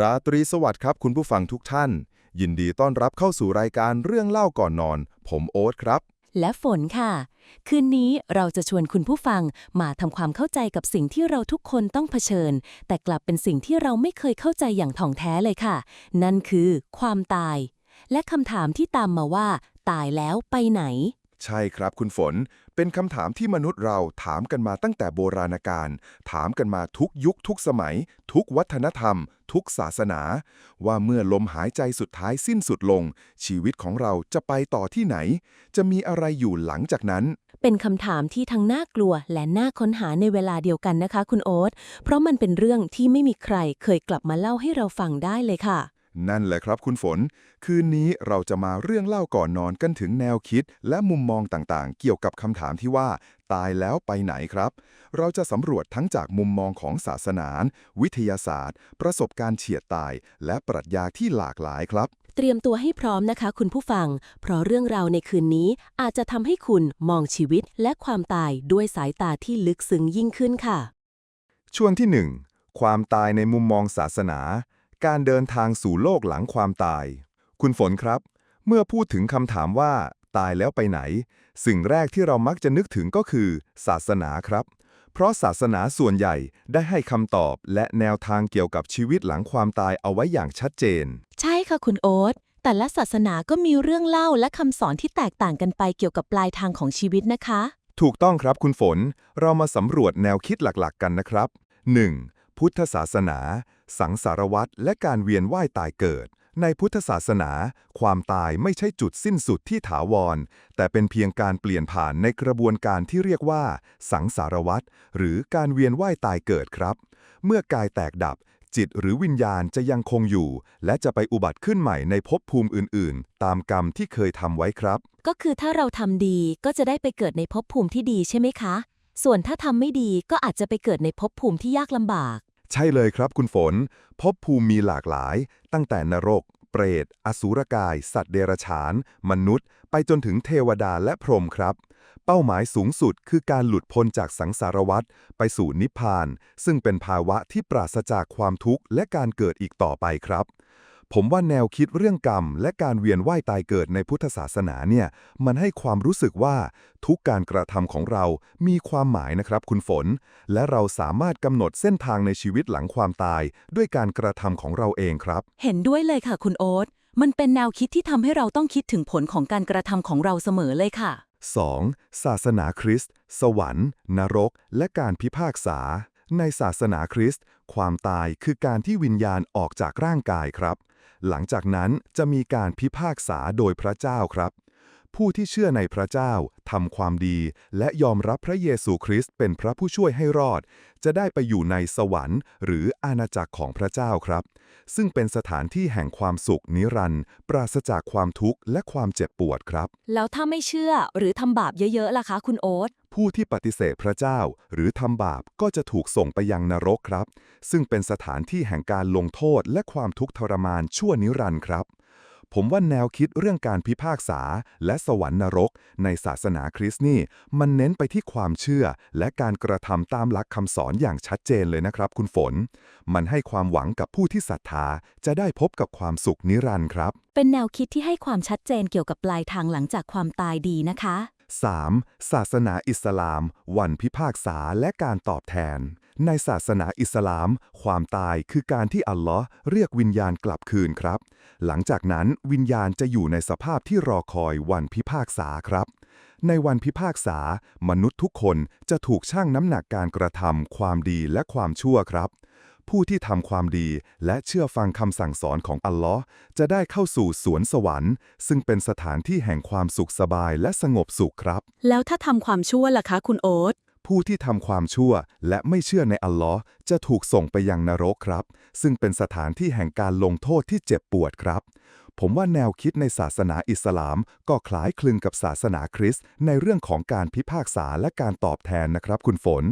ราตรีสวัสดิ์ครับคุณผู้ฟังทุกท่าน ยินดีต้อนรับเข้าสู่รายการเรื่องเล่าก่อนนอน ผมโอ๊ตครับ และฝนค่ะ คืนนี้เราจะชวนคุณผู้ฟังมาทำความเข้าใจกับสิ่งที่เราทุกคนต้องเผชิญ แต่กลับเป็นสิ่งที่เราไม่เคยเข้าใจอย่างถ่องแท้เลยค่ะ นั่นคือ ความตาย และคำถามที่ตามมาว่า ตายแล้วไปไหน ใช่ครับคุณฝน เป็นคำถามที่มนุษย์เราถามกันมาตั้งแต่โบราณกาล ถามกันมาทุกยุคทุกสมัย ทุกวัฒนธรรม ทุกศาสนา ว่าเมื่อลมหายใจสุดท้ายสิ้นสุดลง ชีวิตของเราจะไปต่อที่ไหน จะมีอะไรอยู่หลังจากนั้น เป็นคำถามที่ทั้งน่ากลัวและน่าค้นหาในเวลาเดียวกันนะคะ คุณโอ๊ต เพราะมันเป็นเรื่องที่ไม่มีใครเคยกลับมาเล่าให้เราฟังได้เลยค่ะ นั่นแหละครับคุณฝน คืนนี้เราจะมาเรื่องเล่าก่อนนอนกันถึงแนวคิด และมุมมองต่างๆ เกี่ยวกับคำถามที่ว่า ตายแล้วไปไหนครับ เราจะสำรวจทั้งจากมุมมองของศาสนา วิทยาศาสตร์ ประสบการณ์เฉียดตาย และปรัชญาที่หลากหลายครับ เตรียมตัวให้พร้อมนะคะคุณผู้ฟัง เพราะเรื่องราวในคืนนี้อาจจะทำให้คุณมองชีวิตและความตายด้วยสายตาที่ลึกซึ้งยิ่งขึ้นค่ะ ช่วงที่ 1 ความตายในมุมมองศาสนา การเดินทางสู่โลกหลังความตาย คุณฝนครับ เมื่อพูดถึงคำถามว่าตายแล้วไปไหน สิ่งแรกที่เรามักจะนึกถึงก็คือ ศาสนาครับ เพราะศาสนาส่วนใหญ่ได้ให้คำตอบและแนวทางเกี่ยวกับชีวิตหลังความตายเอาไว้อย่างชัดเจน ใช่ค่ะคุณโอ๊ตแต่ละศาสนาก็มีเรื่องเล่าและคำสอนที่แตกต่างกันไปเกี่ยวกับปลายทางของชีวิตนะคะ ถูกต้องครับคุณฝน เรามาสำรวจแนวคิดหลักๆ กันนะครับ 1. พุทธศาสนา สังสารวัตรและการเวียนว่ายตายเกิด ในพุทธศาสนา ความตายไม่ใช่จุดสิ้นสุดที่ถาวร แต่เป็นเพียงการเปลี่ยนผ่านในกระบวนการที่เรียกว่า สังสารวัตรหรือการเวียนว่ายตายเกิดครับ เมื่อกายแตกดับ จิตหรือวิญญาณจะยังคงอยู่ และจะไปอุบัติขึ้นใหม่ในภพภูมิอื่น ๆ ตามกรรมที่เคยทำไว้ครับ ก็คือถ้าเราทำดีก็จะได้ไปเกิดในภพภูมิที่ดีใช่ไหมคะ ส่วนถ้าทำไม่ดีก็อาจจะไปเกิดในภพภูมิที่ยากลำบาก ใช่เลยครับคุณฝนภพภูมิมีหลากหลาย ตั้งแต่นรก เปรต อสูรกาย สัตว์เดรัจฉาน มนุษย์ ไปจนถึงเทวดาและพรหมครับ เป้าหมายสูงสุดคือการหลุดพ้นจากสังสารวัฏไปสู่นิพพาน ซึ่งเป็นภาวะที่ปราศจากความทุกข์และการเกิดอีกต่อไปครับ ผมว่าแนวคิดเรื่องกรรม และการเวียนว่ายตายเกิดในพุทธศาสนาเนี่ย มันให้ความรู้สึกว่าทุกการกระทำของเรามีความหมายนะครับคุณฝน และเราสามารถกำหนดเส้นทางในชีวิตหลังความตาย ด้วยการกระทำของเราเองครับ เห็นด้วยเลยค่ะคุณโอ๊ตมันเป็นแนวคิดที่ทำให้เราต้องคิดถึงผลของการกระทำของเราเสมอเลยค่ะ 2. ศาสนาคริสต์ สวรรค์ นรก และการพิพากษา ในศาสนาคริสต์ ความตายคือการที่วิญญาณออกจากร่างกายครับ หลังจากนั้นจะมีการพิพากษาโดยพระเจ้าครับ ผู้ที่เชื่อในพระเจ้าทำความดี และยอมรับพระเยซูคริสต์เป็นพระผู้ช่วยให้รอด จะได้ไปอยู่ในสวรรค์ หรืออาณาจักรของพระเจ้าครับ ซึ่งเป็นสถานที่แห่งความสุขนิรันดร์ปราศจากความทุกข์และความเจ็บปวดครับ แล้วถ้าไม่เชื่อหรือทำบาปเยอะๆล่ะคะ คุณโอ๊ตผู้ที่ปฏิเสธพระเจ้า หรือทำบาปก็จะถูกส่งไปยังนรกครับ ซึ่งเป็นสถานที่แห่งการลงโทษและความทุกข์ทรมานชั่วนิรันดร์ครับ ผมว่าแนวคิดเรื่องการพิพากษา และสวรรค์นรก ในศาสนาคริสต์นี่ มันเน้นไปที่ความเชื่อ และการกระทำตามหลักคำสอนอย่างชัดเจนเลยนะครับ คุณฝน มันให้ความหวังกับผู้ที่ศรัทธา จะได้พบกับความสุขนิรันดร์ครับ เป็นแนวคิดที่ให้ความชัดเจนเกี่ยวกับปลายทางหลังจากความตายดีนะคะ 3. ศาสนาอิสลาม วันพิพากษาและการตอบแทน ในศาสนาอิสลาม ความตายคือการที่อัลลอฮ์เรียกวิญญาณกลับคืนครับ หลังจากนั้นวิญญาณจะอยู่ในสภาพที่รอคอยวันพิพากษาครับ ในวันพิพากษา มนุษย์ทุกคนจะถูกชั่งน้ำหนักการกระทำความดีและความชั่วครับ ผู้ที่ทำความดีและเชื่อฟังคำสั่งสอนของอัลลอฮ์จะได้เข้าสู่สวนสวรรค์ ซึ่งเป็นสถานที่แห่งความสุขสบายและสงบสุขครับ แล้วถ้าทำความชั่วล่ะคะ คุณโอ๊ต ผู้ที่ทำความชั่วและไม่เชื่อในอัลลอฮ์จะถูกส่งไปยังนรกครับ ซึ่งเป็นสถานที่แห่งการลงโทษที่เจ็บปวดครับ ผมว่าแนวคิดในศาสนาอิสลาม ก็คล้ายคลึงกับศาสนาคริสต์ในเรื่องของการพิพากษาและการตอบแทนนะครับคุณฝน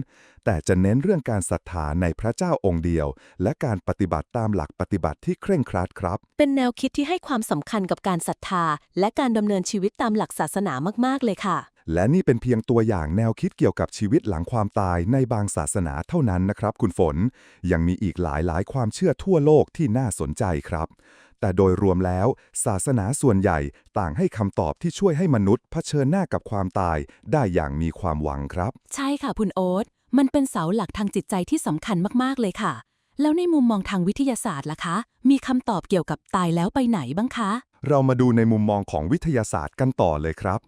แต่จะเน้นเรื่องการศรัทธาในพระเจ้าองค์เดียว และการปฏิบัติตามหลักปฏิบัติที่เคร่งครัดครับ เป็นแนวคิดที่ให้ความสำคัญกับการศรัทธา และการดำเนินชีวิตตามหลักศาสนามากๆเลยค่ะ และนี่เป็นเพียงตัวอย่างแนวคิดเกี่ยวกับชีวิตหลังความตายในบางศาสนาเท่านั้นนะครับคุณฝน ยังมีอีกหลายหลายๆความเชื่อทั่วโลกที่น่าสนใจครับ แต่โดยรวมแล้ว ศาสนาส่วนใหญ่ต่างให้คำตอบที่ช่วยให้มนุษย์เผชิญหน้ากับความตายได้อย่างมีความหวังครับ ใช่ค่ะคุณโอ๊ตมันเป็นเสาหลักทางจิตใจที่สำคัญมากๆเลยค่ะ แล้วในมุมมองทางวิทยาศาสตร์ล่ะคะ มีคำตอบเกี่ยวกับตายแล้วไปไหนบ้างคะ เรามาดูในมุมมองของวิทยาศาสตร์กันต่อเลยครับ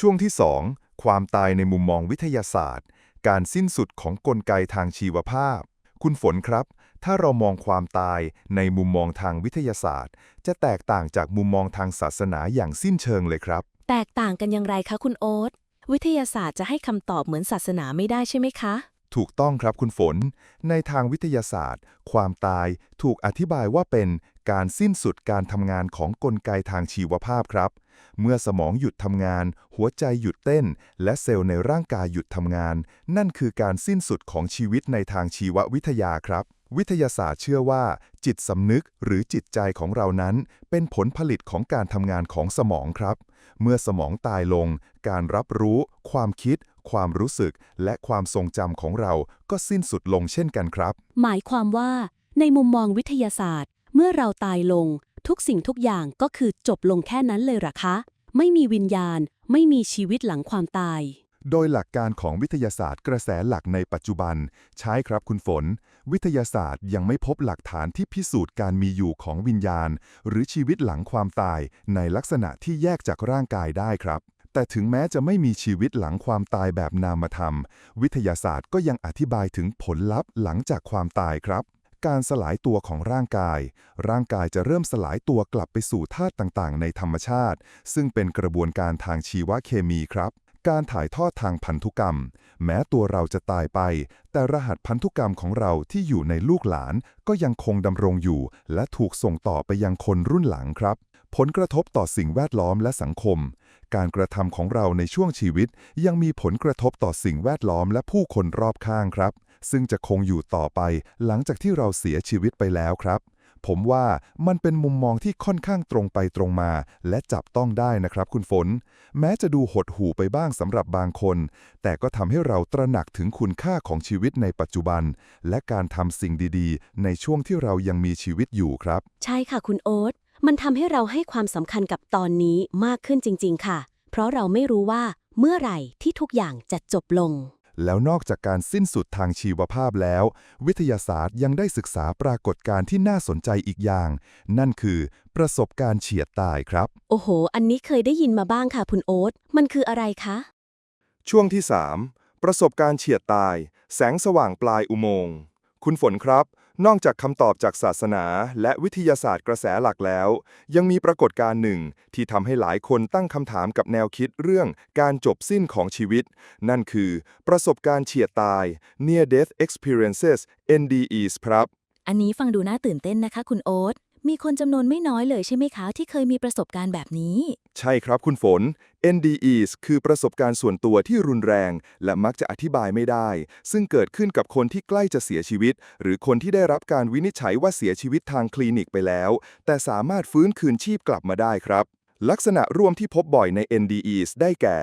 ช่วงที่ 2 ความตายในมุมมองวิทยาศาสตร์ การสิ้นสุดของกลไกทางชีวภาพ คุณฝนครับ ถ้าเรามองความตายในมุมมองทางวิทยาศาสตร์ จะแตกต่างจากมุมมองทางศาสนาอย่างสิ้นเชิงเลยครับ แตกต่างกันอย่างไรคะคุณโอ๊ตวิทยาศาสตร์จะให้คำตอบเหมือนศาสนาไม่ได้ใช่ไหมคะ ถูกต้องครับคุณฝน ในทางวิทยาศาสตร์ ความตายถูกอธิบายว่าเป็นการสิ้นสุดการทำงานของกลไกทางชีวภาพครับ เมื่อสมองหยุดทำงาน หัวใจหยุดเต้น และเซลล์ในร่างกายหยุดทำงาน นั่นคือการสิ้นสุดของชีวิตในทางชีววิทยาครับ วิทยาศาสตร์เชื่อว่า จิตสำนึกหรือจิตใจของเรานั้น เป็นผลผลิตของการทำงานของสมองครับ เมื่อสมองตายลง การรับรู้ ความคิดความรู้สึกและความทรงจำของเราก็สิ้นสุดลงเช่นกันครับ หมายความว่า ในมุมมองวิทยาศาสตร์ เมื่อเราตายลง ทุกสิ่งทุกอย่างก็คือจบลงแค่นั้นเลยหรอคะ ไม่มีวิญญาณ ไม่มีชีวิตหลังความตาย โดยหลักการของวิทยาศาสตร์กระแสหลักในปัจจุบัน ใช้ครับคุณฝน วิทยาศาสตร์ยังไม่พบหลักฐานที่พิสูจน์การมีอยู่ของวิญญาณ หรือชีวิตหลังความตาย ในลักษณะที่แยกจากร่างกายได้ครับแต่ถึงแม้จะไม่มีชีวิตหลังความตายแบบนามธรรม วิทยาศาสตร์ก็ยังอธิบายถึงผลลัพธ์หลังจากความตายครับ การสลายตัวของร่างกาย ร่างกายจะเริ่มสลายตัวกลับไปสู่ธาตุต่างๆ ในธรรมชาติ ซึ่งเป็นกระบวนการทางชีวเคมีครับ การถ่ายทอดทางพันธุกรรม แม้ตัวเราจะตายไป แต่รหัสพันธุกรรมของเราที่อยู่ในลูกหลาน ก็ยังคงดำรงอยู่ และถูกส่งต่อไปยังคนรุ่นหลังครับ ผลกระทบต่อสิ่งแวดล้อมและสังคม การกระทำของเราในช่วงชีวิต ยังมีผลกระทบต่อสิ่งแวดล้อมและผู้คนรอบข้างครับ ซึ่งจะคงอยู่ต่อไปหลังจากที่เราเสียชีวิตไปแล้วครับ ผมว่ามันเป็นมุมมองที่ค่อนข้างตรงไปตรงมา และจับต้องได้นะครับคุณฝน แม้จะดูหดหู่ไปบ้างสำหรับบางคน แต่ก็ทำให้เราตระหนักถึงคุณค่าของชีวิตในปัจจุบัน และการทำสิ่งดีๆ ในช่วงที่เรายังมีชีวิตอยู่ครับ ใช่ค่ะคุณโอ๊ตมันทำให้เราให้ความสำคัญกับตอนนี้มากขึ้นจริง ๆ ค่ะ เพราะเราไม่รู้ว่าเมื่อไหร่ที่ทุกอย่างจะจบลง แล้วนอกจากการสิ้นสุดทางชีวภาพแล้ว วิทยาศาสตร์ยังได้ศึกษาปรากฏการณ์ที่น่าสนใจอีกอย่าง นั่นคือประสบการณ์เฉียดตายครับ โอ้โห อันนี้เคยได้ยินมาบ้างค่ะคุณโอ๊ต มันคืออะไรคะ ช่วงที่ 3 ประสบการณ์เฉียดตาย แสงสว่างปลายอุโมงค์ คุณฝนครับ นอกจากคำตอบจากศาสนา และวิทยาศาสตร์กระแสหลักแล้ว ยังมีปรากฏการณ์หนึ่ง ที่ทำให้หลายคนตั้งคำถามกับแนวคิดเรื่องการจบสิ้นของชีวิต นั่นคือ ประสบการณ์เฉียดตาย Near Death Experiences NDEs ครับ อันนี้ฟังดูน่าตื่นเต้นนะคะคุณโอ๊ต มีคนจำนวนไม่น้อยเลยใช่ไหมคะที่เคยมีประสบการณ์แบบนี้ ใช่ครับคุณฝน NDEs คือประสบการณ์ส่วนตัวที่รุนแรง และมักจะอธิบายไม่ได้ ซึ่งเกิดขึ้นกับคนที่ใกล้จะเสียชีวิต หรือคนที่ได้รับการวินิจฉัยว่าเสียชีวิตทางคลินิกไปแล้ว แต่สามารถฟื้นคืนชีพกลับมาได้ครับ ลักษณะร่วมที่พบบ่อยใน NDEs ได้แก่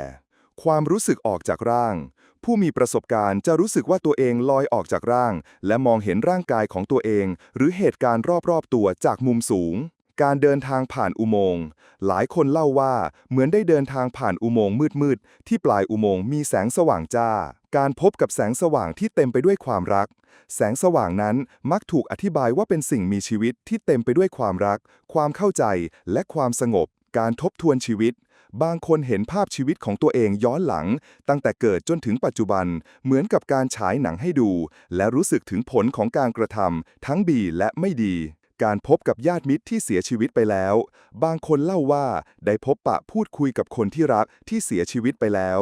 ความรู้สึกออกจากร่าง ผู้มีประสบการณ์จะรู้สึกว่าตัวเองลอยออกจากร่าง และมองเห็นร่างกายของตัวเอง หรือเหตุการณ์รอบๆตัวจากมุมสูง การเดินทางผ่านอุโมงค์หลายคนเล่าว่าเหมือนได้เดินทางผ่านอุโมงค์มืดๆที่ปลายอุโมงค์มีแสงสว่างจ้า การพบกับแสงสว่างที่เต็มไปด้วยความรัก แสงสว่างนั้นมักถูกอธิบายว่าเป็นสิ่งมีชีวิตที่เต็มไปด้วยความรัก ความเข้าใจและความสงบ การทบทวนชีวิต บางคนเห็นภาพชีวิตของตัวเองย้อนหลัง ตั้งแต่เกิดจนถึงปัจจุบันเหมือนกับการฉายหนังให้ดู และรู้สึกถึงผลของการกระทำทั้งดีและไม่ดี การพบกับญาติมิตรที่เสียชีวิตไปแล้ว บางคนเล่าว่าได้พบปะพูดคุยกับคนที่รักที่เสียชีวิตไปแล้ว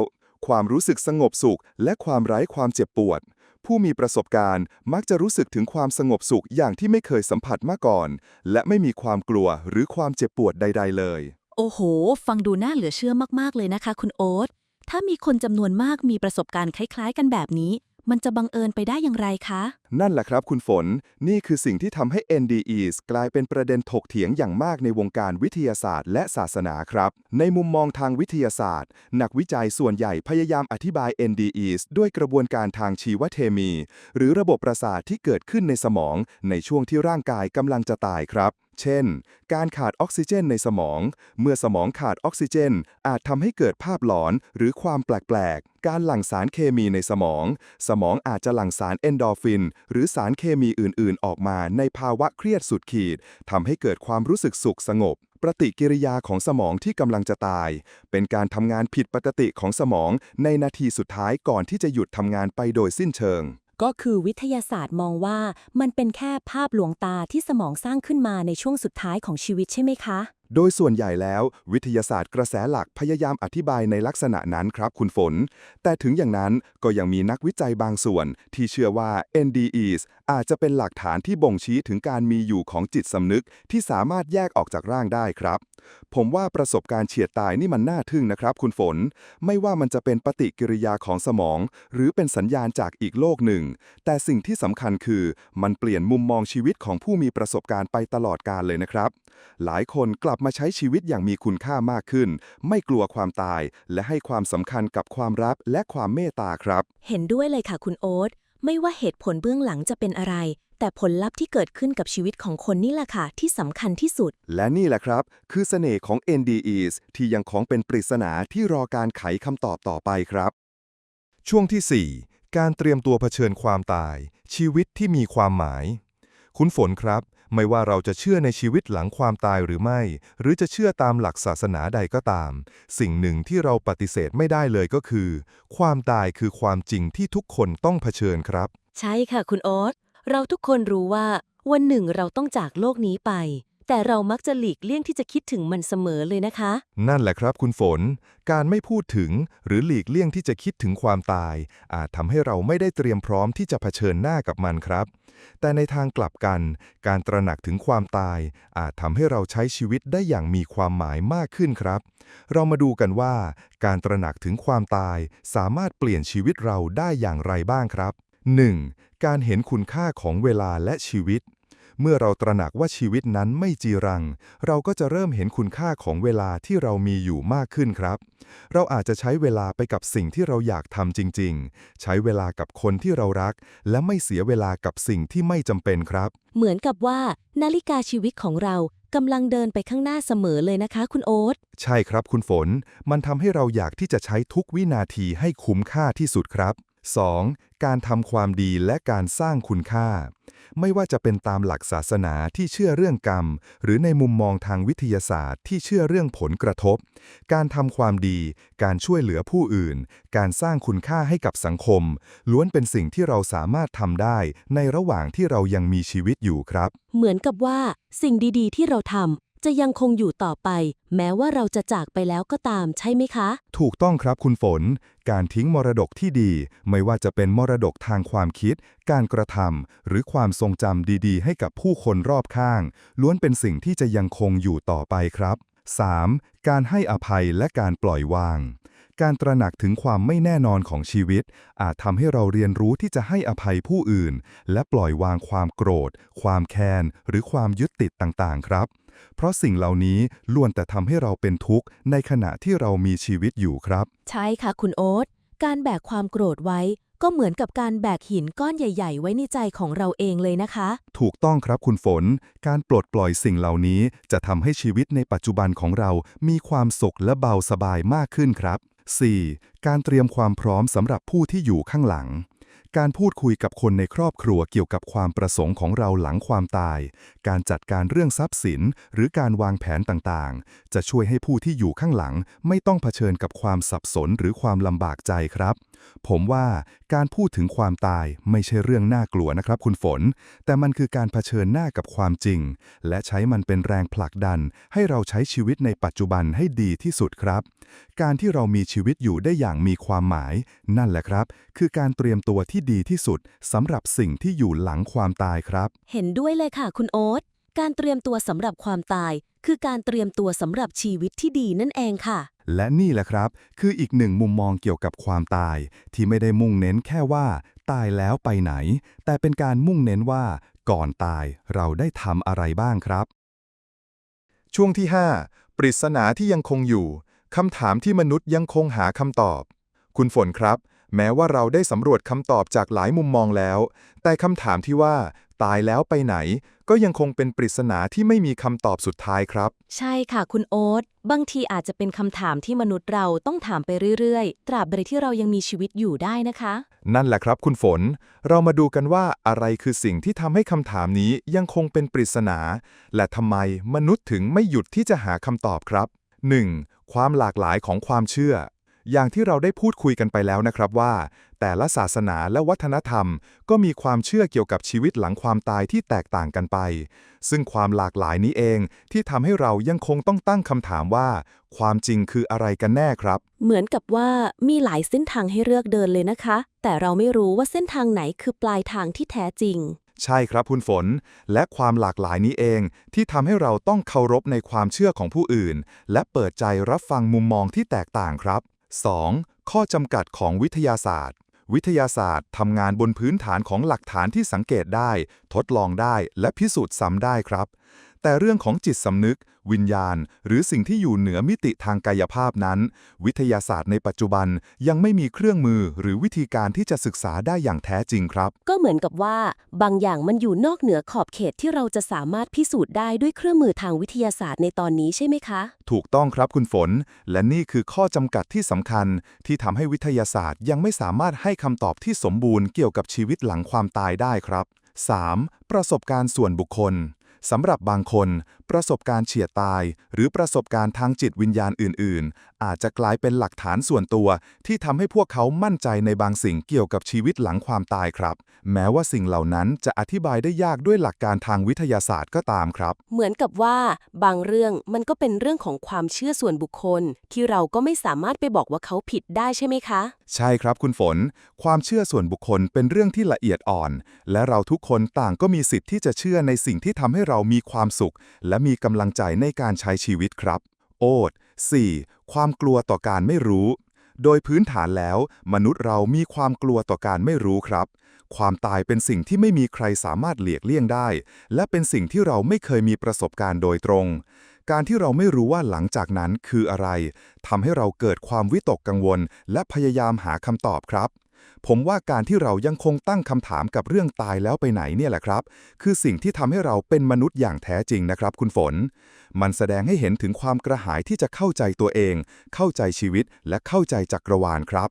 ความรู้สึกสงบสุข และความไร้ความเจ็บปวดผู้มีประสบการณ์มักจะรู้สึกถึงความสงบสุขอย่างที่ไม่เคยสัมผัสมาก่อน และไม่มีความกลัวหรือความเจ็บปวดใด ๆ เลย โอ้โห ฟังดูน่าเหลือเชื่อมากๆเลยนะคะ คุณโอ๊ต ถ้ามีคนจำนวนมากมีประสบการณ์คล้าย ๆ กันแบบนี้ มันจะบังเอิญไปได้อย่างไรคะนั่นแหละครับคุณฝน นี่คือสิ่งที่ทำให้ NDEs กลายเป็นประเด็นถกเถียงอย่างมากในวงการวิทยาศาสตร์ และศาสนาครับ ในมุมมองทางวิทยาศาสตร์ นักวิจัยส่วนใหญ่พยายามอธิบาย NDEs ด้วยกระบวนการทางชีวเคมี หรือระบบประสาทที่เกิดขึ้นในสมอง ในช่วงที่ร่างกายกำลังจะตายครับเช่น การขาดออกซิเจนในสมอง เมื่อสมองขาดออกซิเจน อาจทำให้เกิดภาพหลอนหรือความแปลก ๆ การหลั่งสารเคมีในสมอง สมองอาจจะหลั่งสารเอนโดฟินหรือสารเคมีอื่น ๆ ออกมาในภาวะเครียดสุดขีดทำให้เกิดความรู้สึกสุขสงบ ปฏิกิริยาของสมองที่กำลังจะตาย เป็นการทำงานผิดปกติของสมองในนาทีสุดท้ายก่อนที่จะหยุดทำงานไปโดยสิ้นเชิงก็คือวิทยาศาสตร์มองว่ามันเป็นแค่ภาพลวงตาที่สมองสร้างขึ้นมาในช่วงสุดท้ายของชีวิตใช่ไหมคะ โดยส่วนใหญ่แล้ว วิทยาศาสตร์กระแสหลักพยายามอธิบายในลักษณะนั้นครับคุณฝน แต่ถึงอย่างนั้นก็ยังมีนักวิจัยบางส่วนที่เชื่อว่า NDEs อาจจะเป็นหลักฐานที่บ่งชี้ถึงการมีอยู่ของจิตสำนึกที่สามารถแยกออกจากร่างได้ครับ ผมว่าประสบการณ์เฉียดตายนี่มันน่าทึ่งนะครับ คุณฝน ไม่ว่ามันจะเป็นปฏิกิริยาของสมอง หรือเป็นสัญญาณจากอีกโลกหนึ่ง แต่สิ่งที่สำคัญคือ มันเปลี่ยนมุมมองชีวิตของผู้มีประสบการณ์ไปตลอดกาลเลยนะครับ หลายคนกลับมาใช้ชีวิตอย่างมีคุณค่ามากขึ้น ไม่กลัวความตาย และให้ความสำคัญกับความรักและความเมตตาครับ เห็นด้วยเลยค่ะคุณโอ๊ต ไม่ว่าเหตุผลเบื้องหลังจะเป็นอะไร แต่ผลลัพธ์ที่เกิดขึ้นกับชีวิตของคนนี่แหละค่ะที่สำคัญที่สุด และนี่แหละครับ คือเสน่ห์ของ NDEs ที่ยังคงเป็นปริศนาที่รอการไขคำตอบต่อไปครับ ช่วงที่ 4 การเตรียมตัวเผชิญความตาย ชีวิตที่มีความหมาย คุณฝนครับ ไม่ว่าเราจะเชื่อในชีวิตหลังความตายหรือไม่ หรือจะเชื่อตามหลักศาสนาใดก็ตาม สิ่งหนึ่งที่เราปฏิเสธไม่ได้เลยก็คือ ความตายคือความจริงที่ทุกคนต้องเผชิญครับ ใช่ค่ะคุณโอ๊ตเราทุกคนรู้ว่า วันหนึ่งเราต้องจากโลกนี้ไป แต่เรามักจะหลีกเลี่ยงที่จะคิดถึงมันเสมอเลยนะคะ นั่นแหละครับคุณฝน การไม่พูดถึงหรือหลีกเลี่ยงที่จะคิดถึงความตาย อาจทำให้เราไม่ได้เตรียมพร้อมที่จะเผชิญหน้ากับมันครับ แต่ในทางกลับกัน การตระหนักถึงความตาย อาจทำให้เราใช้ชีวิตได้อย่างมีความหมายมากขึ้นครับ เรามาดูกันว่า การตระหนักถึงความตาย สามารถเปลี่ยนชีวิตเราได้อย่างไรบ้างครับ 1. การเห็นคุณค่าของเวลาและชีวิต เมื่อเราตระหนักว่าชีวิตนั้นไม่จีรัง เราก็จะเริ่มเห็นคุณค่าของเวลาที่เรามีอยู่มากขึ้นครับ เราอาจจะใช้เวลาไปกับสิ่งที่เราอยากทำจริง ๆ ใช้เวลากับคนที่เรารัก และไม่เสียเวลากับสิ่งที่ไม่จำเป็นครับ เหมือนกับว่านาฬิกาชีวิตของเรากำลังเดินไปข้างหน้าเสมอเลยนะคะ คุณโอ๊ต ใช่ครับคุณฝน มันทำให้เราอยากที่จะใช้ทุกวินาทีให้คุ้มค่าที่สุดครับ 2. การทำความดีและการสร้างคุณค่า ไม่ว่าจะเป็นตามหลักศาสนาที่เชื่อเรื่องกรรม หรือในมุมมองทางวิทยาศาสตร์ที่เชื่อเรื่องผลกระทบ การทำความดี การช่วยเหลือผู้อื่น การสร้างคุณค่าให้กับสังคม ล้วนเป็นสิ่งที่เราสามารถทำได้ในระหว่างที่เรายังมีชีวิตอยู่ครับ เหมือนกับว่า สิ่งดีๆ ที่เราทำ จะยังคงอยู่ต่อไป แม้ว่าเราจะจากไปแล้วก็ตามใช่ไหมคะ ถูกต้องครับคุณฝน การทิ้งมรดกที่ดี ไม่ว่าจะเป็นมรดกทางความคิด การกระทำหรือความทรงจำดี ๆ ให้กับผู้คนรอบข้าง ล้วนเป็นสิ่งที่จะยังคงอยู่ต่อไปครับ 3. การให้อภัยและการปล่อยวาง การตระหนักถึงความไม่แน่นอนของชีวิต อาจทำให้เราเรียนรู้ที่จะให้อภัยผู้อื่น และปล่อยวางความโกรธ ความแค้นหรือความยึดติดต่างๆ ครับ เพราะสิ่งเหล่านี้ล้วนแต่ทำให้เราเป็นทุกข์ในขณะที่เรามีชีวิตอยู่ครับ ใช่ค่ะคุณโอ๊ต การแบกความโกรธไว้ ก็เหมือนกับการแบกหินก้อนใหญ่ ๆ ไว้ในใจของเราเองเลยนะคะ ถูกต้องครับคุณฝน การปลดปล่อยสิ่งเหล่านี้จะทำให้ชีวิตในปัจจุบันของเรามีความสุขและเบาสบายมากขึ้นครับ 4. การเตรียมความพร้อมสำหรับผู้ที่อยู่ข้างหลัง การพูดคุยกับคนในครอบครัวเกี่ยวกับความประสงค์ของเราหลังความตาย การจัดการเรื่องทรัพย์สิน หรือการวางแผนต่างๆ จะช่วยให้ผู้ที่อยู่ข้างหลัง ไม่ต้องเผชิญกับความสับสนหรือความลำบากใจครับ ผมว่าการพูดถึงความตายไม่ใช่เรื่องน่ากลัวนะครับ คุณฝน แต่มันคือการเผชิญหน้ากับความจริง และใช้มันเป็นแรงผลักดัน ให้เราใช้ชีวิตในปัจจุบันให้ดีที่สุดครับ การที่เรามีชีวิตอยู่ได้อย่างมีความหมาย นั่นแหละครับ คือการเตรียมตัวที่ดีที่สุดสำหรับสิ่งที่อยู่หลังความตายครับ เห็นด้วยเลยค่ะ คุณโอ๊ตการเตรียมตัวสำหรับความตาย คือการเตรียมตัวสำหรับชีวิตที่ดีนั่นเองค่ะ และนี่แหละครับ คืออีกหนึ่งมุมมองเกี่ยวกับความตาย ที่ไม่ได้มุ่งเน้นแค่ว่า ตายแล้วไปไหน แต่เป็นการมุ่งเน้นว่า ก่อนตายเราได้ทำอะไรบ้างครับ ช่วงที่ 5 ปริศนาที่ยังคงอยู่ คำถามที่มนุษย์ยังคงหาคำตอบ คุณฝนครับ แม้ว่าเราได้สำรวจคำตอบจากหลายมุมมองแล้ว แต่คำถามที่ว่า ตายแล้วไปไหน ก็ยังคงเป็นปริศนาที่ไม่มีคำตอบสุดท้ายครับ ใช่ค่ะคุณโอ๊ตบางทีอาจจะเป็นคำถามที่มนุษย์เราต้องถามไปเรื่อยๆ ตราบใดที่เรายังมีชีวิตอยู่ได้นะคะ นั่นแหละครับคุณฝน เรามาดูกันว่าอะไรคือสิ่งที่ทำให้คำถามนี้ยังคงเป็นปริศนา และทำไมมนุษย์ถึงไม่หยุดที่จะหาคำตอบครับ 1. ความหลากหลายของความเชื่อ อย่างที่เราได้พูดคุยกันไปแล้วนะครับว่า แต่ละศาสนาและวัฒนธรรม ก็มีความเชื่อเกี่ยวกับชีวิตหลังความตายที่แตกต่างกันไป ซึ่งความหลากหลายนี้เองที่ทำให้เรายังคงต้องตั้งคำถามว่า ความจริงคืออะไรกันแน่ครับ เหมือนกับว่ามีหลายเส้นทางให้เลือกเดินเลยนะคะ แต่เราไม่รู้ว่าเส้นทางไหนคือปลายทางที่แท้จริง ใช่ครับคุณฝน และความหลากหลายนี้เอง ที่ทำให้เราต้องเคารพในความเชื่อของผู้อื่น และเปิดใจรับฟังมุมมองที่แตกต่างครับ 2. ข้อจำกัดของวิทยาศาสตร์ วิทยาศาสตร์ทำงานบนพื้นฐานของหลักฐานที่สังเกตได้ ทดลองได้ และพิสูจน์ซ้ำได้ครับ แต่เรื่องของจิตสำนึก วิญญาณ หรือสิ่งที่อยู่เหนือมิติทางกายภาพนั้น วิทยาศาสตร์ในปัจจุบันยังไม่มีเครื่องมือหรือวิธีการที่จะศึกษาได้อย่างแท้จริงครับ ก็เหมือนกับว่า บางอย่างมันอยู่นอกเหนือขอบเขตที่เราจะสามารถพิสูจน์ได้ด้วยเครื่องมือทางวิทยาศาสตร์ในตอนนี้ใช่ไหมคะ ถูกต้องครับคุณฝน และนี่คือข้อจำกัดที่สำคัญ ที่ทำให้วิทยาศาสตร์ยังไม่สามารถให้คำตอบที่สมบูรณ์เกี่ยวกับชีวิตหลังความตายได้ครับ 3. ประสบการณ์ส่วนบุคคล สำหรับบางคน ประสบการณ์เฉียดตาย หรือประสบการณ์ทางจิตวิญญาณอื่น ๆอาจจะกลายเป็นหลักฐานส่วนตัว ที่ทำให้พวกเขามั่นใจในบางสิ่งเกี่ยวกับชีวิตหลังความตายครับ แม้ว่าสิ่งเหล่านั้นจะอธิบายได้ยากด้วยหลักการทางวิทยาศาสตร์ก็ตามครับ เหมือนกับว่าบางเรื่องมันก็เป็นเรื่องของความเชื่อส่วนบุคคล ที่เราก็ไม่สามารถไปบอกว่าเขาผิดได้ใช่ไหมคะ ใช่ครับคุณฝน ความเชื่อส่วนบุคคลเป็นเรื่องที่ละเอียดอ่อน และเราทุกคนต่างก็มีสิทธิ์ที่จะเชื่อในสิ่งที่ทำให้เรามีความสุข และมีกำลังใจในการใช้ชีวิตครับ โอด 4. ความกลัวต่อการไม่รู้ โดยพื้นฐานแล้ว มนุษย์เรามีความกลัวต่อการไม่รู้ครับ ความตายเป็นสิ่งที่ไม่มีใครสามารถเลียกเลี่ยงได้ และเป็นสิ่งที่เราไม่เคยมีประสบการณ์โดยตรง การที่เราไม่รู้ว่าหลังจากนั้นคืออะไรทำให้เราเกิดความวิตกกังวล และพยายามหาคำตอบครับ ผมว่าการที่เรายังคงตั้งคำถามกับเรื่องตายแล้วไปไหนเนี่ยแหละครับ คือสิ่งที่ทำให้เราเป็นมนุษย์อย่างแท้จริงนะครับ คุณฝน มันแสดงให้เห็นถึงความกระหายที่จะเข้าใจตัวเอง เข้าใจชีวิตและเข้าใจจักรวาลครับ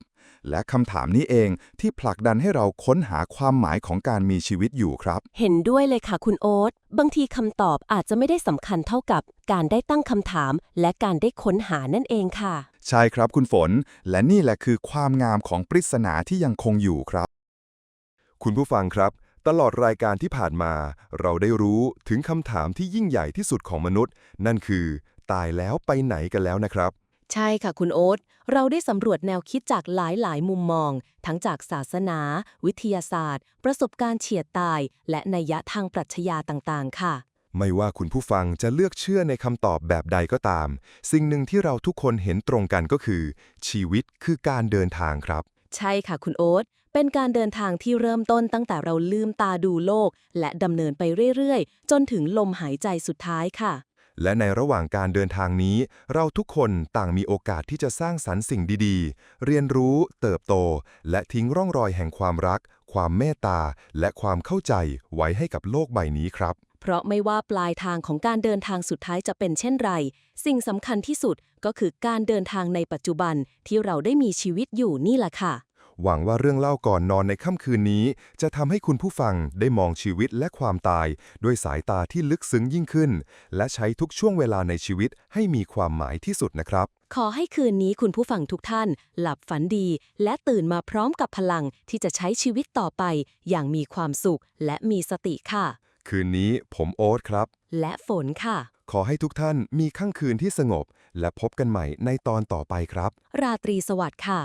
และคำถามนี้เองที่ผลักดันให้เราค้นหาความหมายของการมีชีวิตอยู่ครับ เห็นด้วยเลยค่ะคุณโอ๊ตบางทีคำตอบอาจจะไม่ได้สำคัญเท่ากับ การได้ตั้งคำถาม และการได้ค้นหานั่นเองค่ะ ใช่ครับคุณฝน และนี่แหละคือความงามของปริศนาที่ยังคงอยู่ครับ คุณผู้ฟังครับ ตลอดรายการที่ผ่านมา เราได้รู้ถึงคำถามที่ยิ่งใหญ่ที่สุดของมนุษย์ นั่นคือ ตายแล้วไปไหนกันแล้วนะครับ ใช่ค่ะคุณโอ๊ต เราได้สำรวจแนวคิดจากหลายๆ มุมมอง ทั้งจากศาสนา วิทยาศาสตร์ ประสบการณ์เฉียดตาย และนัยยะทางปรัชญาต่างๆ ค่ะ ไม่ว่าคุณผู้ฟังจะเลือกเชื่อในคำตอบแบบใดก็ตาม สิ่งหนึ่งที่เราทุกคนเห็นตรงกันก็คือ ชีวิตคือการเดินทางครับ ใช่ค่ะคุณโอ๊ตเป็นการเดินทางที่เริ่มต้นตั้งแต่เราลืมตาดูโลก และดำเนินไปเรื่อยๆ จนถึงลมหายใจสุดท้ายค่ะ และในระหว่างการเดินทางนี้ เราทุกคนต่างมีโอกาสที่จะสร้างสรรค์สิ่งดีๆ เรียนรู้ เติบโต และทิ้งร่องรอยแห่งความรัก ความเมตตา และความเข้าใจไว้ให้กับโลกใบนี้ครับ เพราะไม่ว่าปลายทางของการเดินทางสุดท้ายจะเป็นเช่นไร สิ่งสำคัญที่สุดก็คือการเดินทางในปัจจุบันที่เราได้มีชีวิตอยู่นี่แหละค่ะ หวังว่าเรื่องเล่าก่อนนอนในค่ำคืนนี้ จะทำให้คุณผู้ฟังได้มองชีวิตและความตาย ด้วยสายตาที่ลึกซึ้งยิ่งขึ้น และใช้ทุกช่วงเวลาในชีวิตให้มีความหมายที่สุดนะครับ ขอให้คืนนี้คุณผู้ฟังทุกท่าน หลับฝันดี และตื่นมาพร้อมกับพลังที่จะใช้ชีวิตต่อไป อย่างมีความสุขและมีสติค่ะ คืนนี้ผมโอ๊ตครับ และฝนค่ะ ขอให้ทุกท่านมีค่ำคืนที่สงบ และพบกันใหม่ในตอนต่อไปครับ ราตรีสวัสดิ์ค่ะ